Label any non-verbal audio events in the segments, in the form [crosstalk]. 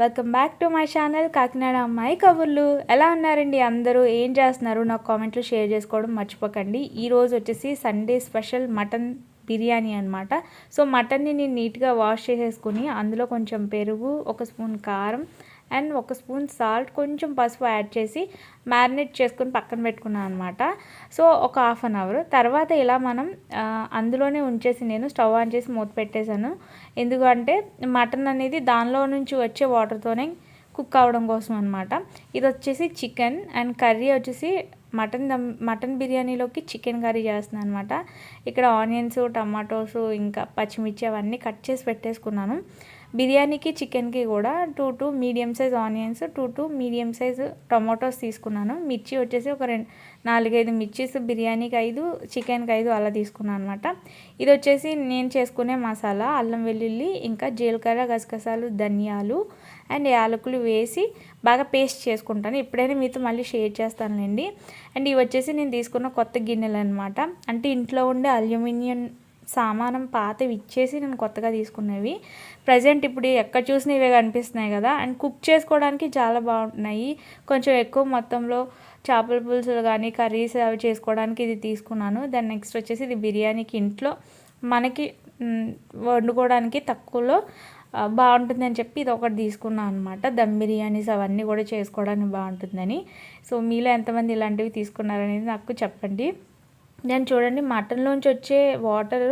Welcome back to my channel Kakinada అమ్మాయి కబుర్లు. ఎలా ఉన్నారండి అందరూ? ఏం చేస్తున్నారు? నాకు కామెంట్లు షేర్ చేసుకోవడం మర్చిపోకండి. ఈరోజు వచ్చేసి సండే స్పెషల్ మటన్ బిర్యానీ అనమాట సో మటన్ని నేను నీట్గా వాష్ చేసేసుకుని అందులో కొంచెం పెరుగు ఒక స్పూన్ కారం అండ్ ఒక స్పూన్ సాల్ట్ కొంచెం పసుపు యాడ్ చేసి మ్యారినేట్ చేసుకొని పక్కన పెట్టుకున్నాను అనమాట సో ఒక హాఫ్ అన్ అవర్. తర్వాత ఇలా మనం అందులోనే ఉంచేసి నేను స్టవ్ ఆన్ చేసి మూత పెట్టేశాను. ఎందుకంటే మటన్ అనేది దానిలో నుంచి వచ్చే వాటర్తోనే కుక్ అవ్వడం కోసం అనమాట ఇది వచ్చేసి చికెన్ అండ్ కర్రీ వచ్చేసి మటన్ దమ్ మటన్ బిర్యానీలోకి చికెన్ కర్రీ చేస్తున్నాను అనమాట ఇక్కడ ఆనియన్స్ టమాటోస్ ఇంకా పచ్చిమిర్చి అవన్నీ కట్ చేసి పెట్టేసుకున్నాను. బిర్యానీకి చికెన్కి కూడా two two medium size onions two two medium size tomatoes తీసుకున్నాను. మిర్చి వచ్చేసి ఒక రెండు నాలుగైదు మిర్చీస్ బిర్యానీకి ఐదు చికెన్కి ఐదు అలా తీసుకున్నాను అనమాట ఇది వచ్చేసి నేను చేసుకునే మసాలా అల్లం వెల్లుల్లి ఇంకా జీలకర్ర గసగసాలు ధనియాలు అండ్ యాలకులు వేసి బాగా పేస్ట్ చేసుకుంటాను. ఎప్పుడైనా మీతో మళ్ళీ షేర్ చేస్తానులేండి. అండ్ ఇవి వచ్చేసి నేను తీసుకున్న కొత్త గిన్నెలు అనమాట అంటే ఇంట్లో ఉండే అల్యూమినియం సామానం పాతవి ఇచ్చేసి నేను కొత్తగా తీసుకున్నవి. ప్రజెంట్ ఇప్పుడు ఎక్కడ చూసినా ఇవే కనిపిస్తున్నాయి కదా. అండ్ కుక్ చేసుకోవడానికి చాలా బాగుంటున్నాయి కొంచెం ఎక్కువ మొత్తంలో చేపల పులుసులు కానీ కర్రీస్ అవి చేసుకోవడానికి ఇది తీసుకున్నాను. దాని నెక్స్ట్ వచ్చేసి ఇది బిర్యానీకి ఇంట్లో మనకి వండుకోవడానికి తక్కువలో బాగుంటుందని చెప్పి ఇది ఒకటి తీసుకున్నాను అనమాట దమ్ బిర్యానీస్ అవన్నీ కూడా చేసుకోవడానికి బాగుంటుందని. సో మీలో ఎంతమంది ఇలాంటివి తీసుకున్నారనేది నాకు చెప్పండి. నేను చూడండి మటన్లోంచి వచ్చే వాటర్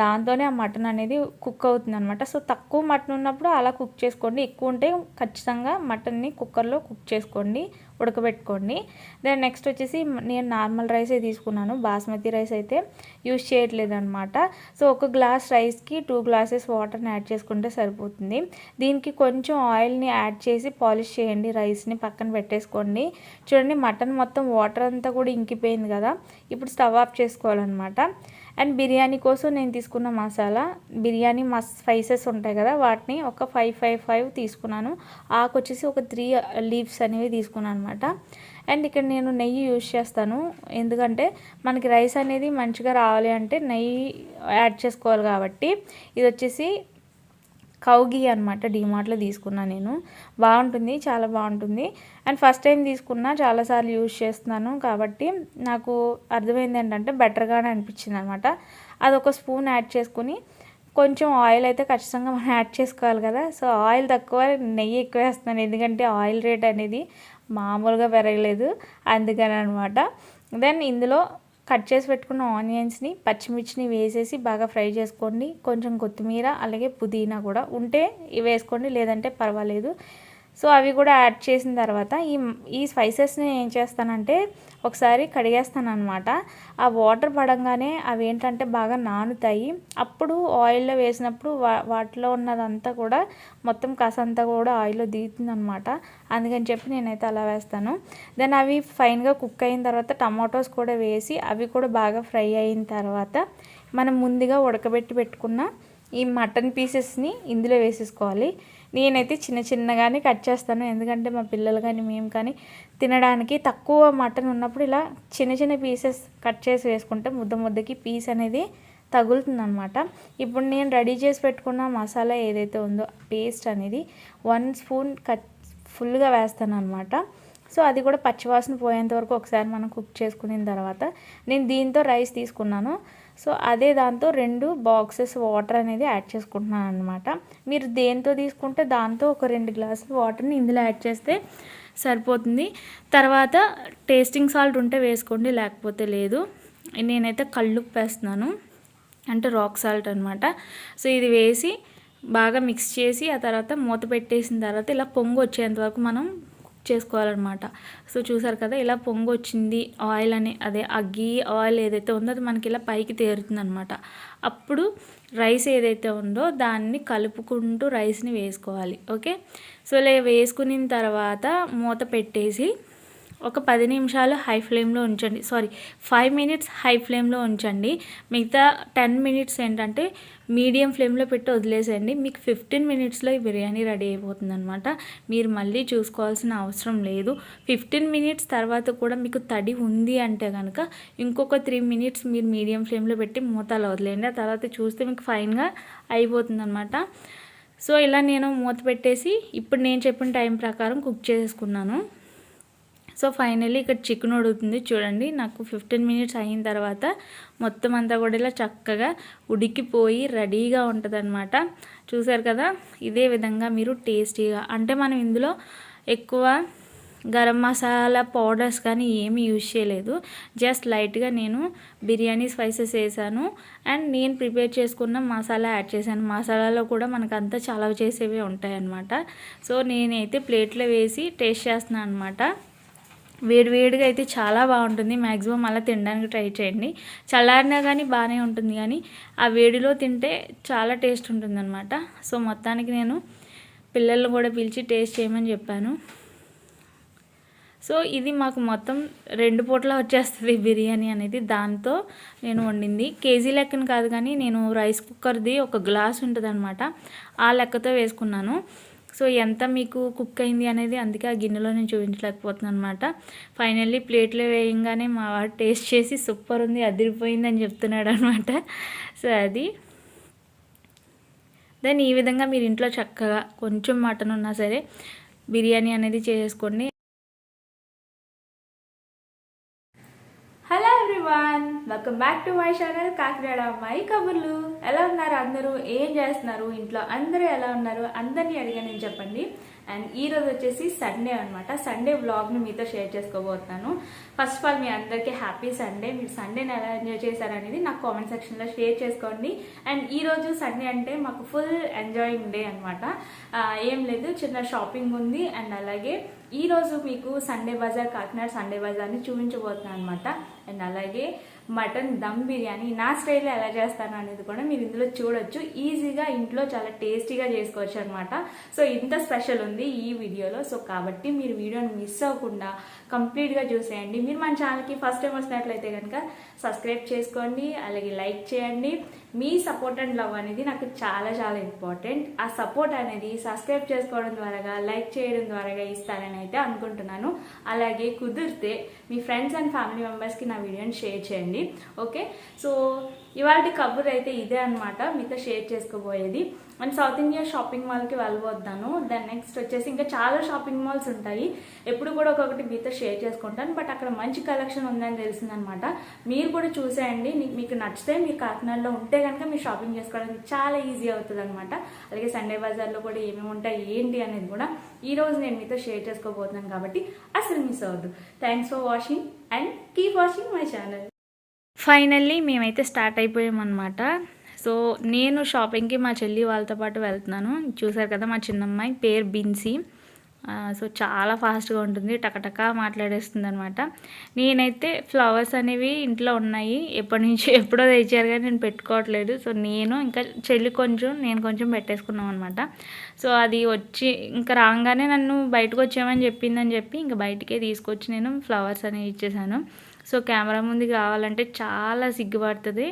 దాంతోనే ఆ మటన్ అనేది కుక్ అవుతుంది అనమాట సో తక్కువ మటన్ ఉన్నప్పుడు అలా కుక్ చేసుకోండి. ఎక్కువ ఉంటే ఖచ్చితంగా మటన్ని కుక్కర్లో కుక్ చేసుకోండి ఉడకబెట్టుకోండి. దెన్ నెక్స్ట్ వచ్చేసి నేను నార్మల్ రైసే తీసుకున్నాను. బాస్మతి రైస్ అయితే యూజ్ చేయట్లేదు అనమాట సో ఒక గ్లాస్ రైస్కి టూ గ్లాసెస్ వాటర్ని యాడ్ చేసుకుంటే సరిపోతుంది. దీనికి కొంచెం ఆయిల్ని యాడ్ చేసి పాలిష్ చేయండి. రైస్ని పక్కన పెట్టేసుకోండి. చూడండి మటన్ మొత్తం వాటర్ అంతా కూడా ఇంకిపోయింది కదా. ఇప్పుడు స్టవ్ ఆఫ్ చేసుకోవాలన్నమాట. అండ్ బిర్యానీ కోసం నేను తీసుకున్న మసాలా బిర్యానీ మస్ స్పైసెస్ ఉంటాయి కదా వాటిని ఒక ఫైవ్ ఫైవ్ ఫైవ్ తీసుకున్నాను. ఆకు వచ్చేసి ఒక త్రీ లీవ్స్ అనేవి తీసుకున్నాను అనమాట అండ్ ఇక్కడ నేను నెయ్యి యూజ్ చేస్తాను. ఎందుకంటే మనకి రైస్ అనేది మంచిగా రావాలి అంటే నెయ్యి యాడ్ చేసుకోవాలి కాబట్టి. ఇది వచ్చేసి కౌగి అనమాట డిమార్ట్లో తీసుకున్నా నేను. బాగుంటుంది చాలా బాగుంటుంది. అండ్ ఫస్ట్ టైం తీసుకున్నా చాలాసార్లు యూజ్ చేస్తున్నాను కాబట్టి నాకు అర్థమైంది ఏంటంటే బెటర్గానే అనిపించింది అనమాట అదొక స్పూన్ యాడ్ చేసుకుని కొంచెం ఆయిల్ అయితే ఖచ్చితంగా మనం యాడ్ చేసుకోవాలి కదా. సో ఆయిల్ తక్కువ నెయ్యి ఎక్కువ వేస్తున్నాను. ఎందుకంటే ఆయిల్ రేట్ అనేది మామూలుగా పెరగలేదు. అందుకని అనమాట దెన్ ఇందులో కట్ చేసి పెట్టుకున్న ఆనియన్స్ని పచ్చిమిర్చిని వేసేసి బాగా ఫ్రై చేసుకోండి. కొంచెం కొత్తిమీర అలాగే పుదీనా కూడా ఉంటే వేసుకోండి. లేదంటే పర్వాలేదు. సో అవి కూడా యాడ్ చేసిన తర్వాత ఈ ఈ స్పైసెస్ని ఏం చేస్తానంటే ఒకసారి కడిగేస్తాను అనమాట ఆ వాటర్ పడంగానే అవి ఏంటంటే బాగా నానుతాయి. అప్పుడు ఆయిల్లో వేసినప్పుడు వా వాటిలో ఉన్నదంతా కూడా మొత్తం కసంతా కూడా ఆయిల్లో దిగుతుంది అనమాట అందుకని చెప్పి నేనైతే అలా వేస్తాను. దెన్ అవి ఫైన్గా కుక్ అయిన తర్వాత టమాటోస్ కూడా వేసి అవి కూడా బాగా ఫ్రై అయిన తర్వాత మనం ముందుగా ఉడకబెట్టి పెట్టుకున్న ఈ మటన్ పీసెస్ని ఇందులో వేసేసుకోవాలి. నేనైతే చిన్న చిన్నగానే కట్ చేస్తాను. ఎందుకంటే మా పిల్లలు కానీ మేము కానీ తినడానికి తక్కువ మటన్ ఉన్నప్పుడు ఇలా చిన్న చిన్న పీసెస్ కట్ చేసి వేసుకుంటే ముద్ద ముద్దకి పీస్ అనేది తగులుతుందనమాట ఇప్పుడు నేను రెడీ చేసి పెట్టుకున్న మసాలా ఏదైతే ఉందో పేస్ట్ అనేది వన్ స్పూన్ కట్ ఫుల్గా వేస్తాను అనమాట సో అది కూడా పచ్చివాసన పోయేంత వరకు ఒకసారి మనం కుక్ చేసుకున్న తర్వాత నేను దీంతో రైస్ తీసుకున్నాను. సో అదే దాంతో రెండు బాక్సెస్ వాటర్ అనేది యాడ్ చేసుకుంటున్నాను అనమాట మీరు దేంతో తీసుకుంటే దాంతో ఒక రెండు గ్లాసులు వాటర్ని ఇందులో యాడ్ చేస్తే సరిపోతుంది. తర్వాత టేస్టింగ్ సాల్ట్ ఉంటే వేసుకోండి లేకపోతే లేదు. నేనైతే కళ్ళుప్పు వేస్తున్నాను అంటే రాక్ సాల్ట్ అనమాట సో ఇది వేసి బాగా మిక్స్ చేసి ఆ తర్వాత మూత పెట్టేసిన తర్వాత ఇలా పొంగు వచ్చేంత వరకు మనం చేసుకోవాలన్నమాట. సో చూసారు కదా ఇలా పొంగు వచ్చింది ఆయిల్ అని అదే అగ్గి ఆయిల్ ఏదైతే ఉందో అది మనకి ఇలా పైకి తేరుతుంది అనమాట అప్పుడు రైస్ ఏదైతే ఉందో దాన్ని కలుపుకుంటూ రైస్ని వేసుకోవాలి ఓకే? సో ఇలా వేసుకున్న తర్వాత మూత పెట్టేసి ఒక పది నిమిషాలు హై ఫ్లేమ్లో ఉంచండి. సారీ ఫైవ్ మినిట్స్ హై ఫ్లేమ్లో ఉంచండి. మిగతా టెన్ మినిట్స్ ఏంటంటే మీడియం ఫ్లేమ్లో పెట్టి వదిలేసేయండి. మీకు ఫిఫ్టీన్ మినిట్స్లో ఈ బిర్యానీ రెడీ అయిపోతుంది అనమాట మీరు మళ్ళీ చూసుకోవాల్సిన అవసరం లేదు. ఫిఫ్టీన్ మినిట్స్ తర్వాత కూడా మీకు తడి ఉంది అంటే కనుక ఇంకొక త్రీ మినిట్స్ మీరు మీడియం ఫ్లేమ్లో పెట్టి మూతలు వదిలేయండి. ఆ తర్వాత చూస్తే మీకు ఫైన్గా అయిపోతుంది అనమాట సో ఇలా నేను మూత పెట్టేసి ఇప్పుడు నేను చెప్పిన టైం ప్రకారం కుక్ చేసుకున్నాను. సో ఫైనల్లీ ఇక్కడ చికెన్ ఉడుకుతుంది. చూడండి నాకు ఫిఫ్టీన్ మినిట్స్ అయిన తర్వాత మొత్తం అంతా కూడా ఇలా చక్కగా ఉడికిపోయి రెడీగా ఉంటుందన్నమాట. చూసారు కదా ఇదే విధంగా మీరు టేస్టీగా అంటే మనం ఇందులో ఎక్కువ గరం మసాలా పౌడర్స్ కానీ ఏమీ యూజ్ చేయలేదు. జస్ట్ లైట్గా నేను బిర్యానీ స్పైసెస్ వేసాను. అండ్ నేను ప్రిపేర్ చేసుకున్న మసాలా యాడ్ చేశాను. మసాలాలో కూడా మనకు అంతా చేసేవి ఉంటాయన్నమాట. సో నేనైతే ప్లేట్లో వేసి టేస్ట్ చేస్తున్నాను అనమాట వేడివేడిగా అయితే చాలా బాగుంటుంది. మ్యాక్సిమం అలా తినడానికి ట్రై చేయండి. చల్లారినా కానీ బాగానే ఉంటుంది కానీ ఆ వేడిలో తింటే చాలా టేస్ట్ ఉంటుందనమాట సో మొత్తానికి నేను పిల్లల్ని కూడా పిలిచి టేస్ట్ చేయమని చెప్పాను. సో ఇది మాకు మొత్తం రెండు పూట్ల వచ్చేస్తుంది బిర్యానీ అనేది. దాంతో నేను వండింది. కేజీ లెక్కన కాదు కానీ నేను రైస్ కుక్కర్ది ఒక గ్లాస్ ఉంటుంది ఆ లెక్కతో వేసుకున్నాను. సో ఎంత మీకు కుక్ అయింది అనేది అందుకే ఆ గిన్నెలో నేను చూపించలేకపోతున్నాను అనమాట ఫైనల్లీ ప్లేట్లో వేయంగానే మా వాడు టేస్ట్ చేసి సూపర్ ఉంది అదిరిపోయింది అని చెప్తున్నాడు అనమాట సో అది. దెన్ ఈ విధంగా మీరు ఇంట్లో చక్కగా కొంచెం మటన్ ఉన్నా సరే బిర్యానీ అనేది చేసుకోండి. Welcome back to my channel Kakinada అమ్మాయి కబుర్లు ఎలా ఉన్నారు అందరూ? ఏం చేస్తున్నారు? ఇంట్లో అందరూ ఎలా ఉన్నారు? అందరినీ నేను చెప్పండి. అండ్ ఈ రోజు వచ్చేసి సండే అనమాట సండే వ్లాగ్ని మీతో షేర్ చేసుకోబోతున్నాను. ఫస్ట్ ఆఫ్ ఆల్ మీ అందరికీ హ్యాపీ సండే మీరు సండేని ఎలా ఎంజాయ్ చేశారనేది నాకు కామెంట్ సెక్షన్లో షేర్ చేసుకోండి. అండ్ ఈ రోజు సండే అంటే మాకు ఫుల్ ఎంజాయింగ్ డే అనమాట ఏం లేదు చిన్న షాపింగ్ ఉంది. అండ్ అలాగే ఈ రోజు మీకు సండే బజార్ కాకినాడ సండే బజార్ని చూపించబోతున్నాను అనమాట అండ్ అలాగే మటన్ దమ్ బిర్యానీ. నా స్టైల్లో ఎలా చేస్తాను అనేది కూడా మీరు ఇందులో చూడొచ్చు. ఈజీగా ఇంట్లో చాలా టేస్టీగా చేసుకోవచ్చు అనమాట సో ఇంత స్పెషల్ ఉంది ఈ వీడియోలో. సో కాబట్టి మీరు వీడియోని మిస్ అవ్వకుండా కంప్లీట్గా చూసేయండి. మీరు మన ఛానల్కి ఫస్ట్ టైం వచ్చినట్లయితే కనుక సబ్స్క్రైబ్ చేసుకోండి అలాగే లైక్ చేయండి. మీ సపోర్ట్ అండ్ లవ్ అనేది నాకు చాలా చాలా ఇంపార్టెంట్. ఆ సపోర్ట్ అనేది సబ్స్క్రైబ్ చేసుకోవడం ద్వారా లైక్ చేయడం ద్వారా ఇస్తారని అయితే అనుకుంటున్నాను. అలాగే కుదిరితే మీ ఫ్రెండ్స్ అండ్ ఫ్యామిలీ మెంబర్స్కి నా వీడియోని షేర్ చేయండి. ఓకే సో ఇవాళ కబుర్ అయితే ఇదే అనమాట మీతో షేర్ చేసుకోబోయేది. అండ్ సౌత్ ఇండియా షాపింగ్ మాల్కి వెళ్ళబోద్దాను దాని నెక్స్ట్ వచ్చేసి ఇంకా చాలా షాపింగ్ మాల్స్ ఉంటాయి. ఎప్పుడు కూడా ఒక్కొక్కటి మీతో షేర్ చేసుకుంటాను. బట్ అక్కడ మంచి కలెక్షన్ ఉందని తెలిసిందనమాట మీరు కూడా చూసేయండి. మీకు నచ్చితే మీరు కాకినాడలో ఉంటే కనుక మీరు షాపింగ్ చేసుకోవడానికి చాలా ఈజీ అవుతుంది అనమాట అలాగే సండే బజార్లో కూడా ఏమేమి ఉంటాయి ఏంటి అనేది కూడా ఈ రోజు నేను మీతో షేర్ చేసుకోబోతున్నాను కాబట్టి అసలు మిస్ అవ్వద్దు. Thanks for watching and keep watching my channel finally మేమైతే స్టార్ట్ అయిపోయామన్నమాట. సో నేను షాపింగ్కి మా చెల్లి వాళ్ళతో పాటు వెళ్తున్నాను. చూసారు కదా మా చిన్నమ్మాయి పేరు బిన్సీ. సో చాలా ఫాస్ట్గా ఉంటుంది. టకటక మాట్లాడేస్తుంది అనమాట నేనైతే ఫ్లవర్స్ అనేవి ఇంట్లో ఉన్నాయి. ఎప్పటి నుంచి ఎప్పుడో తెచ్చారు కానీ నేను పెట్టుకోవట్లేదు. సో నేను ఇంకా చెల్లి కొంచెం నేను కొంచెం పెట్టేసుకున్నాం అనమాట సో అది వచ్చి ఇంకా రాగానే నన్ను బయటకు వచ్చామని చెప్పిందని చెప్పి ఇంకా బయటికే తీసుకొచ్చి నేను ఫ్లవర్స్ అనేవి ఇచ్చేసాను. సో కెమెరా ముందుకు రావాలంటే చాలా సిగ్గుపడుతుంది.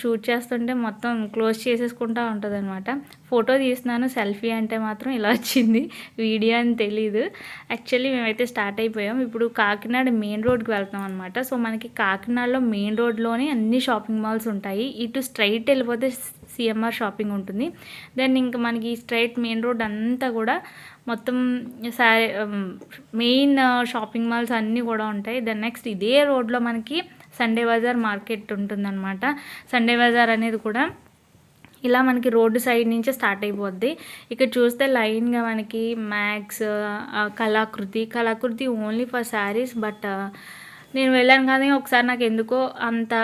షూట్ చేస్తుంటే మొత్తం క్లోజ్ చేసేసుకుంటా ఉంటుంది అనమాట ఫోటో తీస్తున్నాను సెల్ఫీ అంటే మాత్రం ఇలా వచ్చింది. వీడియో అని తెలీదు. యాక్చువల్లీ మేమైతే స్టార్ట్ అయిపోయాం. ఇప్పుడు కాకినాడ మెయిన్ రోడ్కి వెళ్తాం అనమాట సో మనకి కాకినాడలో మెయిన్ రోడ్లోనే అన్ని షాపింగ్ మాల్స్ ఉంటాయి. ఇటు స్ట్రైట్ వెళ్ళిపోతే సిఎంఆర్ షాపింగ్ ఉంటుంది. దెన్ ఇంకా మనకి స్ట్రైట్ మెయిన్ రోడ్ అంతా కూడా మొత్తం సారీ మెయిన్ షాపింగ్ మాల్స్ అన్నీ కూడా ఉంటాయి. దెన్ నెక్స్ట్ ఇదే రోడ్లో మనకి సండే బజార్ మార్కెట్ ఉంటుందన్నమాట. సండే బజార్ అనేది కూడా ఇలా మనకి రోడ్డు సైడ్ నుంచే స్టార్ట్ అయిపోద్ది. ఇక్కడ చూస్తే లైన్గా మనకి Max Kalakriti Kalakriti only for saris but నేను వెళ్ళాను కానీ ఒకసారి నాకు ఎందుకో అంత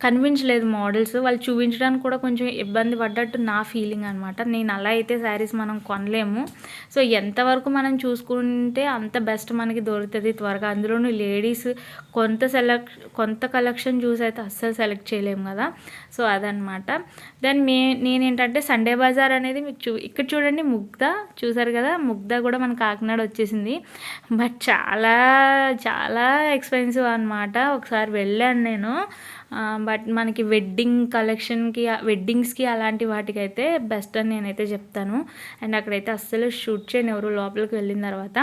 కనిపించలేదు మోడల్స్. వాళ్ళు చూపించడానికి కూడా కొంచెం ఇబ్బంది పడ్డట్టు నా ఫీలింగ్ అనమాట నేను అలా అయితే శారీస్ మనం కొనలేము. సో ఎంతవరకు మనం చూసుకుంటే అంత బెస్ట్ మనకి దొరుకుతుంది త్వరగా. అందులోనూ లేడీస్ కొంత సెలెక్ట్ కొంత కలెక్షన్ చూసి అయితే అస్సలు సెలెక్ట్ చేయలేము కదా. సో అదనమాట దెన్ మే నేనేంటంటే సండే బజార్ అనేది మీకు చూ ఇక్కడ చూడండి ముగ్ధ చూసారు కదా? ముగ్ధ కూడా మన కాకినాడ వచ్చేసింది. బట్ చాలా చాలా ఎక్స్పెన్సివ్ అనమాట ఒకసారి వెళ్ళాను నేను. బట్ మనకి వెడ్డింగ్ కలెక్షన్కి వెడ్డింగ్స్కి అలాంటి వాటికైతే బెస్ట్ అని నేనైతే చెప్తాను. అండ్ అక్కడైతే అస్సలు షూట్ చేయను ఎవరు లోపలికి వెళ్ళిన తర్వాత.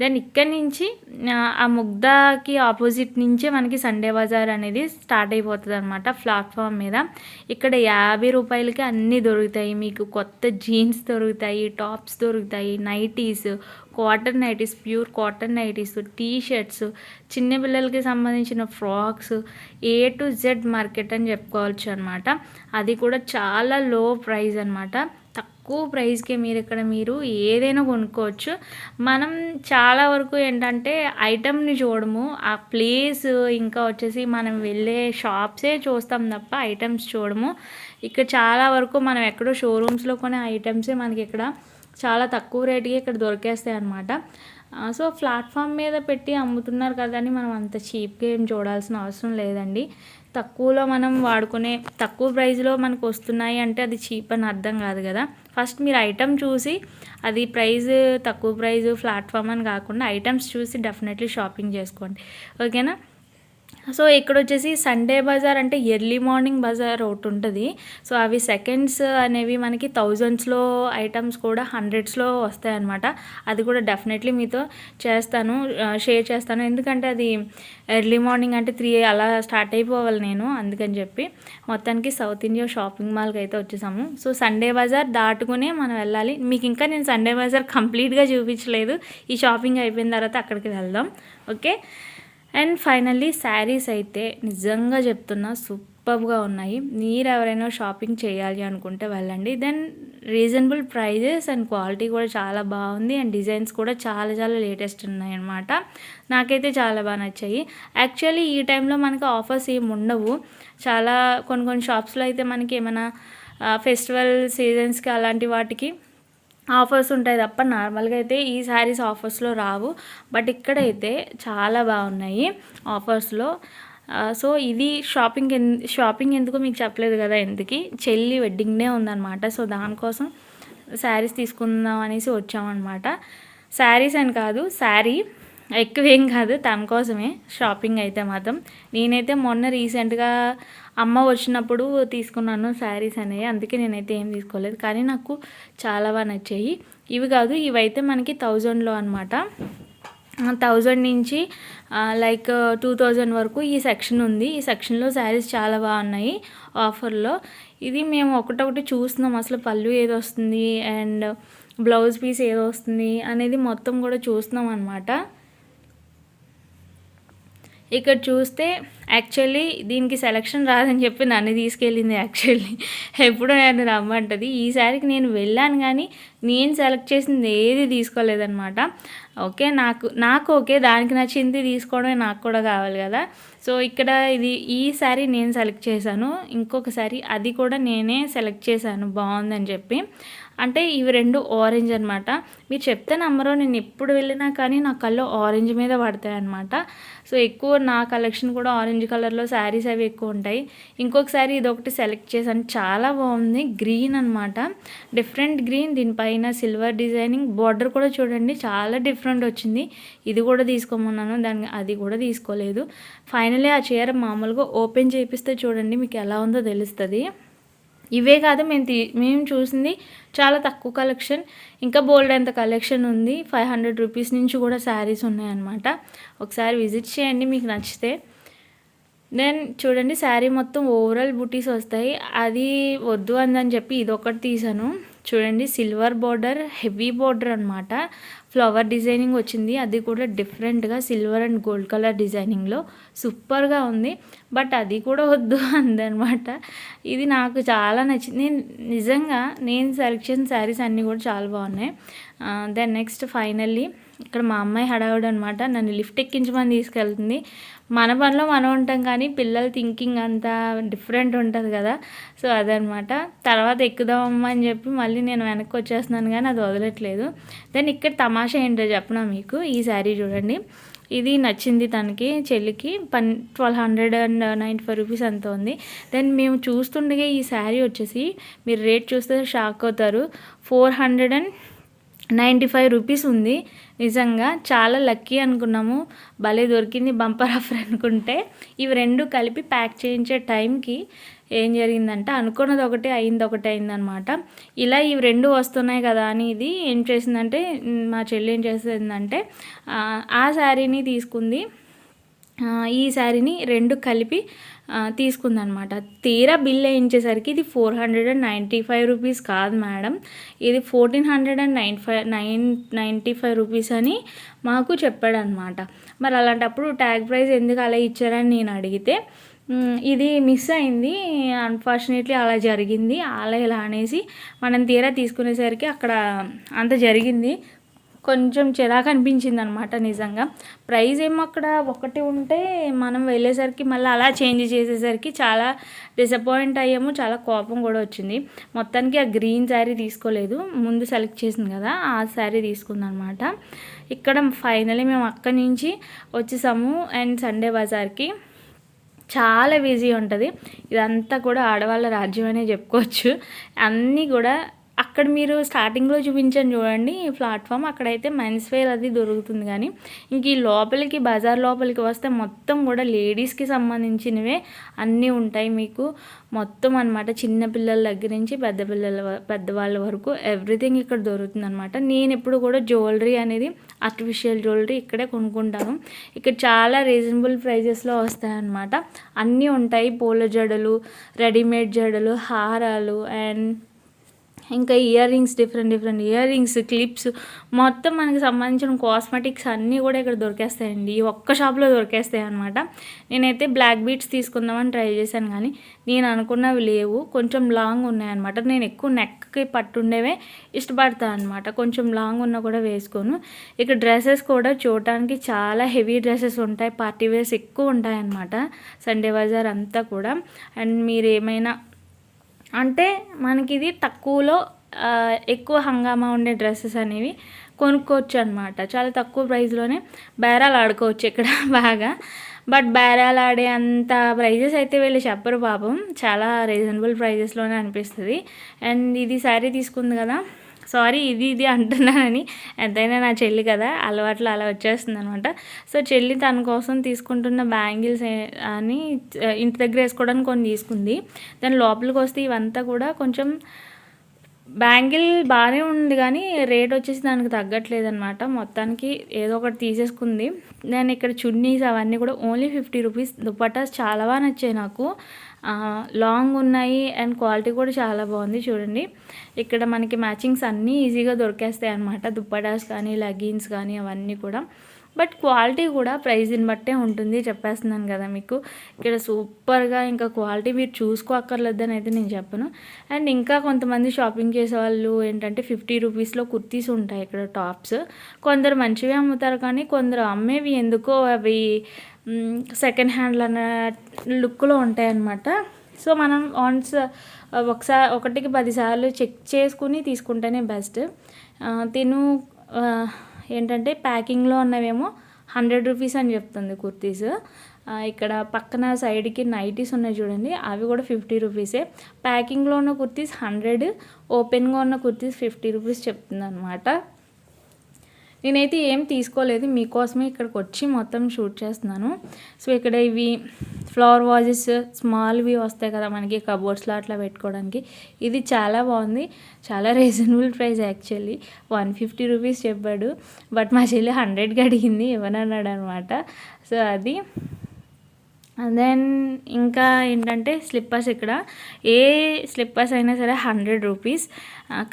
దెన్ ఇక్కడి నుంచి ఆ ముగ్ధాకి ఆపోజిట్ నుంచే మనకి సండే బజార్ అనేది స్టార్ట్ అయిపోతుంది అనమాట ప్లాట్ఫామ్ మీద. ఇక్కడ యాభై రూపాయలకి అన్నీ దొరుకుతాయి. మీకు కొత్త జీన్స్ దొరుకుతాయి టాప్స్ దొరుకుతాయి nighties cotton nighties pure cotton nighties T shirts చిన్న పిల్లలకి సంబంధించిన frocks A to Z market అని చెప్పుకోవచ్చు అనమాట అది కూడా చాలా లో ప్రైస్ అనమాట తక్కువ ప్రైస్కే మీరు ఇక్కడ మీరు ఏదైనా కొనుక్కోవచ్చు. మనం చాలా వరకు ఏంటంటే ఐటమ్ని చూడము. ఆ ప్లేస్ ఇంకా వచ్చేసి మనం వెళ్ళే షాప్సే చూస్తాం తప్ప ఐటమ్స్ చూడము. ఇక్కడ చాలా వరకు మనం ఎక్కడో షోరూమ్స్లో కొనే ఐటమ్సే మనకి ఇక్కడ చాలా తక్కువ రేటుకి ఇక్కడ దొరికేస్తాయి అనమాట సో ప్లాట్ఫామ్ మీద పెట్టి అమ్ముతున్నారు కదా అని మనం అంత చీప్గా ఏం చూడాల్సిన అవసరం లేదండి. తక్కువలో మనం వాడుకునే తక్కువ ప్రైస్లో మనకు వస్తున్నాయి అంటే అది చీప్ అని అర్థం కాదు కదా. ఫస్ట్ మీరు ఐటమ్ చూసి అది ప్రైస్ తక్కువ ప్రైస్ ప్లాట్ఫామ్ అని కాకుండా ఐటమ్స్ చూసి డెఫినెట్లీ షాపింగ్ చేసుకోండి. ఓకేనా? సో ఇక్కడ వచ్చేసి సండే బజార్ అంటే ఎర్లీ మార్నింగ్ బజార్ ఒకటి ఉంటుంది. సో అవి సెకండ్స్ అనేవి మనకి థౌజండ్స్లో ఐటమ్స్ కూడా హండ్రెడ్స్లో వస్తాయన్నమాట. అది కూడా డెఫినెట్లీ మీతో చేస్తాను షేర్ చేస్తాను. ఎందుకంటే అది ఎర్లీ మార్నింగ్ అంటే త్రీ అలా స్టార్ట్ అయిపోవాలి నేను అందుకని చెప్పి మొత్తానికి సౌత్ ఇండియా షాపింగ్ మాల్కి అయితే వచ్చేసాము. సో సండే బజార్ దాటుకునే మనం వెళ్ళాలి. మీకు ఇంకా నేను సండే బజార్ కంప్లీట్గా చూపించలేదు. ఈ షాపింగ్ అయిపోయిన తర్వాత అక్కడికి వెళ్దాం. ఓకే? అండ్ ఫైనల్లీ శారీస్ అయితే నిజంగా చెప్తున్నా సూపర్గా ఉన్నాయి. మీరు ఎవరైనా షాపింగ్ చేయాలి అనుకుంటే వెళ్ళండి. Then reasonable prices and quality కూడా చాలా బాగుంది. అండ్ డిజైన్స్ కూడా చాలా చాలా లేటెస్ట్ ఉన్నాయన్నమాట. నాకైతే చాలా బాగా నచ్చాయి. యాక్చువల్లీ ఈ టైంలో మనకి ఆఫర్స్ ఏమి ఉండవు. చాలా కొన్ని కొన్ని షాప్స్లో అయితే మనకి ఏమైనా ఫెస్టివల్ సీజన్స్కి అలాంటి వాటికి ఆఫర్స్ ఉంటాయి తప్ప నార్మల్గా అయితే ఈ శారీస్ ఆఫర్స్లో రావు. బట్ ఇక్కడైతే చాలా బాగున్నాయి ఆఫర్స్లో. సో ఇది షాపింగ్ షాపింగ్ ఎందుకు మీకు చెప్పలేదు కదా ఎందుకు చెల్లి వెడ్డింగ్నే ఉందన్నమాట. సో దానికోసం శారీస్ తీసుకుందాం అనేసి వచ్చామన్నమాట. శారీస్ అని కాదు శారీ ఎక్కువేం కాదు తన కోసమే. షాపింగ్ అయితే మాత్రం. నేనైతే మొన్న రీసెంట్గా అమ్మ వచ్చినప్పుడు తీసుకున్నాను శారీస్ అనేవి. అందుకే నేనైతే ఏం తీసుకోలేదు. కానీ నాకు చాలా బాగా నచ్చాయి. ఇవి కాదు ఇవైతే మనకి థౌజండ్లో అనమాట థౌజండ్ నుంచి లైక్ టూ థౌజండ్ వరకు ఈ సెక్షన్ ఉంది. ఈ సెక్షన్లో శారీస్ చాలా బాగున్నాయి ఆఫర్లో. ఇది మేము ఒకటొకటి చూస్తున్నాం. అసలు పళ్ళు ఏది వస్తుంది? అండ్ బ్లౌజ్ పీస్ ఏదో వస్తుంది? అనేది మొత్తం కూడా చూస్తున్నాం అనమాట ఇక్కడ చూస్తే యాక్చువల్లీ దీనికి సెలక్షన్ రాదని చెప్పి నన్ను తీసుకెళ్ళింది యాక్చువల్లీ ఎప్పుడో నేను రమ్మంటుంది. ఈసారికి నేను వెళ్ళాను కానీ నేను సెలెక్ట్ చేసింది ఏది తీసుకోలేదనమాట ఓకే నాకు నాకు ఓకే దానికి నచ్చింది తీసుకోవడమే నాకు కూడా కావాలి కదా. సో ఇక్కడ ఇది ఈ సారీ నేను సెలెక్ట్ చేశాను. ఇంకొకసారి అది కూడా నేనే సెలెక్ట్ చేశాను. బాగుందని చెప్పి. అంటే ఇవి రెండు ఆరెంజ్ అనమాట మీరు చెప్తే నమ్మరో నేను ఎప్పుడు వెళ్ళినా కానీ నా కళ్ళు ఆరెంజ్ మీద పడతాయి అనమాట సో ఎక్కువ నా కలెక్షన్ కూడా ఆరెంజ్ కలర్లో శారీస్ అవి ఎక్కువ ఉంటాయి. ఇంకొకసారి ఇది ఒకటి సెలెక్ట్ చేశాను. చాలా బాగుంది. గ్రీన్ అనమాట డిఫరెంట్ గ్రీన్ దీనిపైన సిల్వర్ డిజైనింగ్ బార్డర్ కూడా చూడండి. చాలా డిఫరెంట్ వచ్చింది. ఇది కూడా తీసుకోమన్నాను. దాని అది కూడా తీసుకోలేదు. ఫైనలీ ఆ చీర మామూలుగా ఓపెన్ చేపిస్తే చూడండి మీకు ఎలా ఉందో తెలుస్తుంది. ఇవే కాదు మేము తీ మేము చూసింది చాలా తక్కువ కలెక్షన్. ఇంకా బోల్డ్ అంత కలెక్షన్ ఉంది. ఫైవ్ హండ్రెడ్ రూపీస్ నుంచి కూడా శారీస్ ఉన్నాయన్నమాట. ఒకసారి విజిట్ చేయండి మీకు నచ్చితే. దెన్ చూడండి శారీ మొత్తం ఓవరాల్ బుటీస్ వస్తాయి. అది వద్దు అందని చెప్పి ఇది ఒకటి తీసాను. చూడండి సిల్వర్ బార్డర్ హెవీ బార్డర్ అనమాట ఫ్లవర్ డిజైనింగ్ వచ్చింది. అది కూడా డిఫరెంట్గా సిల్వర్ అండ్ గోల్డ్ కలర్ డిజైనింగ్లో సూపర్గా ఉంది. బట్ అది కూడా వద్దు [laughs] అందనమాట. ఇది నాకు చాలా నచ్చింది నిజంగా నేను సెలెక్షన్ శారీస్ అన్నీ కూడా చాలా బాగున్నాయి. దెన్ నెక్స్ట్ ఫైనల్లీ ఇక్కడ మా అమ్మాయి హడావుడు అనమాట నన్ను లిఫ్ట్ ఎక్కించమని తీసుకెళ్తుంది. మన పనిలో మనం ఉంటాం కానీ పిల్లల థింకింగ్ అంతా డిఫరెంట్ ఉంటుంది కదా. సో అదనమాట తర్వాత ఎక్కుదామమ్మా అని చెప్పి మళ్ళీ నేను వెనక్కి వచ్చేస్తున్నాను కానీ అది వదలట్లేదు. దెన్ ఇక్కడ తమాషా ఏంటో చెప్పిన మీకు? ఈ శారీ చూడండి. ఇది నచ్చింది తనకి చెల్లికి. పన్ twelve hundred and ninety five rupees అంత ఉంది. దెన్ మేము చూస్తుండగా ఈ శారీ వచ్చేసి మీరు రేట్ చూస్తే షాక్ అవుతారు. Four hundred and ninety five rupees ఉంది. నిజంగా చాలా లక్కీ అనుకున్నాము. భలే దొరికింది బంపర్ ఆఫర్ అనుకుంటే. ఇవి రెండు కలిపి ప్యాక్ చేయించే టైంకి ఏం జరిగిందంటే అనుకున్నది ఒకటి అయింది ఒకటి అయిందనమాట ఇలా ఇవి రెండు వస్తున్నాయి కదా అని ఇది ఏం చేసిందంటే మా చెల్లి ఏం చేసిందంటే ఆ, ఆ శారీని తీసుకుంది. ఈ శారీని రెండు కలిపి తీసుకుందనమాట తీరా బిల్ వేయించేసరికి ఇది four hundred and ninety five rupees కాదు మేడం. ఇది fourteen hundred and nine five nine ninety five rupees అని మాకు చెప్పాడనమాట మరి అలాంటప్పుడు ట్యాగ్ ప్రైస్ ఎందుకు అలా ఇచ్చారని నేను అడిగితే ఇది మిస్ అయింది. అన్ఫార్చునేట్లీ అలా జరిగింది. అలా ఇలా అనేసి మనం తీరా తీసుకునేసరికి అక్కడ అంత జరిగింది. కొంచెం చిరాకు అనిపించింది అనమాట నిజంగా. ప్రైస్ ఏమో అక్కడ ఒకటి ఉంటే మనం వెళ్ళేసరికి మళ్ళీ అలా చేంజ్ చేసేసరికి చాలా డిసప్పాయింట్ అయ్యాము. చాలా కోపం కూడా వచ్చింది. మొత్తానికి ఆ గ్రీన్ శారీ తీసుకోలేదు. ముందు సెలెక్ట్ చేసింది కదా ఆ శారీ తీసుకుందనమాట. ఇక్కడ ఫైనలీ మేము అక్కడి నుంచి వచ్చేసాము. అండ్ సండే బజార్కి చాలా బిజీ ఉంటుంది. ఇదంతా కూడా ఆడవాళ్ళ రాజ్యం అనే చెప్పుకోవచ్చు. అన్నీ కూడా అక్కడ మీరు స్టార్టింగ్లో చూపించాను చూడండి ప్లాట్ఫామ్ అక్కడైతే మెన్స్ వేర్ అది దొరుకుతుంది కానీ ఇంక ఈ లోపలికి బజార్ లోపలికి వస్తే మొత్తం కూడా లేడీస్కి సంబంధించినవే అన్నీ ఉంటాయి మీకు. మొత్తం అనమాట చిన్న పిల్లల దగ్గర నుంచి పెద్ద పిల్లల వ- పెద్దవాళ్ళ వరకు ఎవ్రీథింగ్ ఇక్కడ దొరుకుతుంది అనమాట నేను ఎప్పుడు కూడా జ్యువెలరీ అనేది ఆర్టిఫిషియల్ జ్యువెలరీ ఇక్కడే కొనుక్కుంటాను. ఇక్కడ చాలా రీజనబుల్ ప్రైజెస్లో వస్తాయన్నమాట అన్నీ ఉంటాయి పూల జడలు రెడీమేడ్ జడలు హారాలు అండ్ ఇంకా ear rings different different ear rings clips మొత్తం మనకి సంబంధించిన కాస్మెటిక్స్ అన్నీ కూడా ఇక్కడ దొరికేస్తాయండి. ఈ ఒక్క షాప్లో దొరికేస్తాయి అనమాట నేనైతే బ్లాక్ బీట్స్ తీసుకుందామని ట్రై చేశాను కానీ నేను అనుకున్నవి లేవు. కొంచెం లాంగ్ ఉన్నాయన్నమాట నేను ఎక్కువ నెక్కి పట్టుండేవే ఇష్టపడతాను అనమాట కొంచెం లాంగ్ ఉన్నా కూడా వేసుకోను. ఇక్కడ డ్రెస్సెస్ కూడా చూడటానికి చాలా హెవీ డ్రెస్సెస్ ఉంటాయి. పార్టీ వేర్స్ ఎక్కువ ఉంటాయన్నమాట. సండే బజార్ అంతా కూడా. అండ్ మీరు ఏమైనా అంటే మనకి ఇది తక్కువలో ఎక్కువ హంగామా ఉండే డ్రెస్సెస్ అనేవి కొనుక్కోవచ్చు అనమాట చాలా తక్కువ ప్రైస్లోనే బేరాలు ఆడుకోవచ్చు ఇక్కడ [laughs] బాగా. బట్ బేరాలు ఆడే అంత ప్రైజెస్ అయితే వీళ్ళు చెప్పరు పాపం. చాలా రీజనబుల్ ప్రైజెస్లోనే అనిపిస్తుంది. అండ్ ఇది శారీ తీసుకుంది కదా సారీ ఇది ఇది అంటున్నానని ఎంతైనా నా చెల్లి కదా అలవాట్లు అలా వచ్చేస్తుంది అనమాట సో చెల్లి తన కోసం తీసుకుంటున్న బ్యాంగిల్స్ అని ఇంటి దగ్గర వేసుకోవడానికి కొన్ని తీసుకుంది. దాని లోపలికి వస్తే ఇవంతా కూడా కొంచెం బ్యాంగిల్ బాగానే ఉంది కానీ రేట్ వచ్చేసి దానికి తగ్గట్లేదు అనమాట మొత్తానికి ఏదో ఒకటి తీసేసుకుంది. నేను ఇక్కడ చున్నీస్ అవన్నీ కూడా ఓన్లీ ఫిఫ్టీ రూపీస్ దుపట్టాస్ చాలా బాగా నచ్చాయి నాకు. లాంగ్ ఉన్నాయి అండ్ క్వాలిటీ కూడా చాలా బాగుంది చూడండి. ఇక్కడ మనకి మ్యాచింగ్స్ అన్నీ ఈజీగా దొరికేస్తాయి అనమాట దుప్పటాస్ కానీ లెగిన్స్ కానీ అవన్నీ కూడా. బట్ క్వాలిటీ కూడా ప్రైజ్ని బట్టే ఉంటుంది చెప్పేస్తున్నాను కదా మీకు. ఇక్కడ సూపర్గా ఇంకా క్వాలిటీ మీరు చూసుకోక్కర్లేదని అయితే నేను చెప్పను. అండ్ ఇంకా కొంతమంది షాపింగ్ చేసే వాళ్ళు ఏంటంటే ఫిఫ్టీ రూపీస్లో కుర్తీస్ ఉంటాయి ఇక్కడ టాప్స్ కొందరు మంచివి అమ్ముతారు కానీ కొందరు అమ్మేవి ఎందుకో అవి సెకండ్ హ్యాండ్లు అనే లుక్లో ఉంటాయన్నమాట. సో మనం ఆన్స్ ఒకసారి ఒకటికి పదిసార్లు చెక్ చేసుకుని తీసుకుంటేనే బెస్ట్ తిను ఏంటంటే ప్యాకింగ్లో ఉన్నవేమో హండ్రెడ్ రూపీస్ అని చెప్తుంది కుర్తీస్. ఇక్కడ పక్కన సైడ్కి నైటీస్ ఉన్నాయి చూడండి అవి కూడా ఫిఫ్టీ రూపీసే ప్యాకింగ్లో ఉన్న కుర్తీస్ హండ్రెడ్ ఓపెన్గా ఉన్న కుర్తీస్ ఫిఫ్టీ రూపీస్ చెప్తుంది అనమాట నేనైతే ఏం తీసుకోలేదు. మీకోసమే ఇక్కడికి వచ్చి మొత్తం షూట్ చేస్తున్నాను. సో ఇక్కడ ఇవి ఫ్లవర్ వాజెస్ స్మాల్వి వస్తాయి కదా మనకి కబోర్డ్స్లో అట్లా పెట్టుకోవడానికి. ఇది చాలా బాగుంది. చాలా reasonable price actually. One fifty rupees చెప్పాడు. బట్ మా చెల్లి హండ్రెడ్కి అడిగింది ఇవ్వనన్నాడు అనమాట సో అది దెన్ ఇంకా ఏంటంటే స్లిప్పర్స్ ఇక్కడ. ఏ స్లిప్పర్స్ అయినా సరే హండ్రెడ్ రూపీస్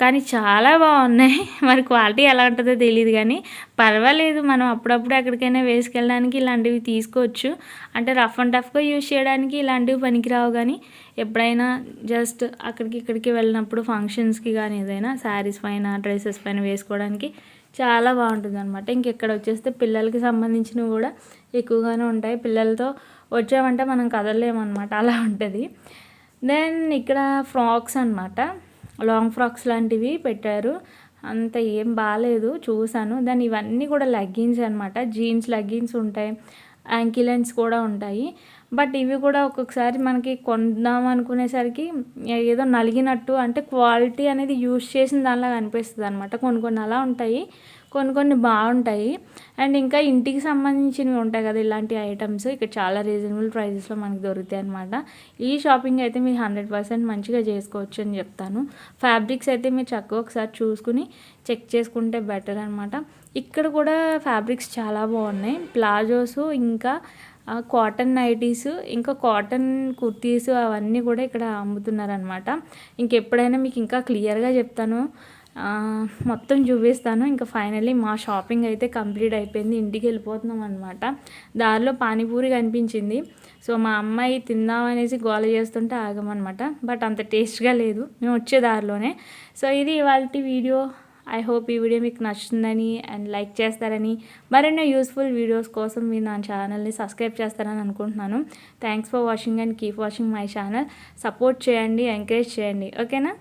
కానీ చాలా బాగున్నాయి. [laughs] మరి క్వాలిటీ ఎలా ఉంటుందో తెలియదు కానీ పర్వాలేదు. మనం అప్పుడప్పుడు ఎక్కడికైనా వేసుకెళ్ళడానికి ఇలాంటివి తీసుకోవచ్చు. అంటే రఫ్ అండ్ టఫ్గా యూజ్ చేయడానికి ఇలాంటివి పనికిరావు కానీ ఎప్పుడైనా జస్ట్ అక్కడికి ఇక్కడికి వెళ్ళినప్పుడు ఫంక్షన్స్కి కానీ ఏదైనా శారీస్ పైన డ్రెస్సెస్ పైన వేసుకోవడానికి చాలా బాగుంటుంది అనమాట ఇంకెక్కడ వచ్చేస్తే పిల్లలకి సంబంధించినవి కూడా ఎక్కువగానే ఉంటాయి. పిల్లలతో వచ్చామంటే మనం కదలలేమన్నమాట. అలా ఉంటుంది. దెన్ ఇక్కడ ఫ్రాక్స్ అనమాట లాంగ్ ఫ్రాక్స్ లాంటివి పెట్టారు. అంత ఏం బాగాలేదు చూసాను. దాని ఇవన్నీ కూడా లెగ్గిన్స్ అనమాట జీన్స్ లెగ్గిన్స్ ఉంటాయి. యాంకిలెన్స్ కూడా ఉంటాయి. బట్ ఇవి కూడా ఒక్కొక్కసారి మనకి కొందాం అనుకునేసరికి ఏదో నలిగినట్టు అంటే క్వాలిటీ అనేది యూస్ చేసిన దానిలాగా అనిపిస్తుంది అనమాట కొన్ని కొన్ని అలా ఉంటాయి. కొన్ని కొన్ని బాగుంటాయి. అండ్ ఇంకా ఇంటికి సంబంధించినవి ఉంటాయి కదా ఇలాంటి ఐటమ్స్. ఇక్కడ చాలా రీజనబుల్ ప్రైజెస్లో మనకి దొరుకుతాయి అనమాట ఈ షాపింగ్ అయితే మీరు హండ్రెడ్ పర్సెంట్ మంచిగా చేసుకోవచ్చు అని చెప్తాను. ఫ్యాబ్రిక్స్ అయితే మీరు చక్కగా ఒకసారి చూసుకుని చెక్ చేసుకుంటే బెటర్ అనమాట ఇక్కడ కూడా ఫ్యాబ్రిక్స్ చాలా బాగున్నాయి. ప్లాజోస్ ఇంకా కాటన్ నైటీస్ ఇంకా కాటన్ కుర్తీస్ అవన్నీ కూడా ఇక్కడ అమ్ముతున్నారనమాట ఇంకెప్పుడైనా మీకు ఇంకా క్లియర్గా చెప్తాను. మొత్తం చూపిస్తాను. ఇంకా ఫైనల్లీ మా షాపింగ్ అయితే కంప్లీట్ అయిపోయింది. ఇంటికి వెళ్ళిపోతున్నాం అనమాట దారిలో పానీపూరి కనిపించింది. సో మా అమ్మాయి తిందామనేసి గోల చేస్తుంటే ఆగమనమాట బట్ అంత టేస్ట్గా లేదు. మేము వచ్చే దారిలోనే. సో ఇది ఇవాళ వీడియో. ఐ హోప్ ఈ వీడియో మీకు నచ్చుతుందని అండ్ లైక్ చేస్తారని మరెన్నో యూస్ఫుల్ వీడియోస్ కోసం మీరు నా ఛానల్ని సబ్స్క్రైబ్ చేస్తారని అనుకుంటున్నాను. Thanks for watching and keep watching my channel. Support చేయండి ఎంకరేజ్ చేయండి. ఓకేనా?